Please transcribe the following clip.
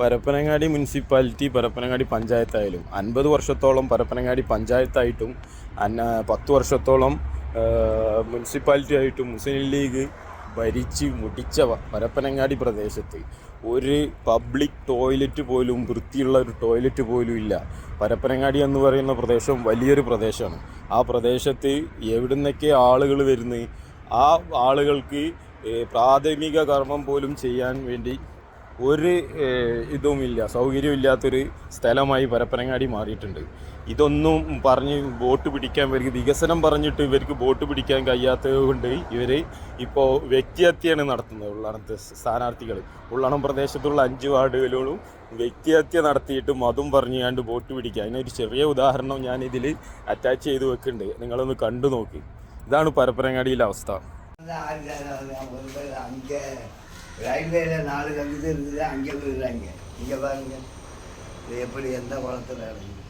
Parappanangadi municipality Parappanangadi പഞ്ചായത്തായാലും അൻപത് വർഷത്തോളം പരപ്പനങ്ങാടി പഞ്ചായത്തായിട്ടും പത്ത് വർഷത്തോളം മുനിസിപ്പാലിറ്റി ആയിട്ടും മുസ്ലിം ലീഗ് ഭരിച്ച് മുടിച്ച പരപ്പനങ്ങാടി പ്രദേശത്ത് ഒരു പബ്ലിക് ടോയ്ലറ്റ് പോലും വൃത്തിയുള്ള ഒരു ടോയ്ലറ്റ് പോലും ഇല്ല. പരപ്പനങ്ങാടി എന്ന് പറയുന്ന പ്രദേശം വലിയൊരു പ്രദേശമാണ്. ആ പ്രദേശത്ത് എവിടുന്നൊക്കെ ആളുകൾ വരുന്നു ആ ആളുകൾക്ക് പ്രാഥമിക കർമ്മം പോലും ചെയ്യാൻ വേണ്ടി ഒരു ഇതുമില്ല സൗകര്യമില്ലാത്തൊരു സ്ഥലമായി പരപ്പനങ്ങാടി മാറിയിട്ടുണ്ട് ഇതൊന്നും പറഞ്ഞ് ബോട്ട് പിടിക്കാൻ ഇവർക്ക് വികസനം പറഞ്ഞിട്ട് ഇവർക്ക് ബോട്ട് പിടിക്കാൻ കഴിയാത്തത് കൊണ്ട് ഇവർ ഇപ്പോൾ വ്യക്തിഹത്യാണ് നടത്തുന്നത് ഉള്ളണത്തെ സ്ഥാനാർത്ഥികൾ ഉള്ളണം പ്രദേശത്തുള്ള അഞ്ച് വാർഡുകളിലും വ്യക്തിഹത്യ നടത്തിയിട്ടും അതും പറഞ്ഞുകൊണ്ട് വോട്ട് പിടിക്കുക അതിനൊരു ചെറിയ ഉദാഹരണം ഞാൻ ഇതിൽ അറ്റാച്ച് ചെയ്ത് വെക്കുന്നുണ്ട് നിങ്ങളൊന്ന് കണ്ടു നോക്കി ഇതാണ് പരപ്പനങ്ങാടിയിലെ അവസ്ഥ ரயில்வேல நாலு கவிதை இருந்தது அங்கே போயிடுறாங்க. இங்கே பாருங்க. இது எப்படி எந்த குளத்தில் இறங்குது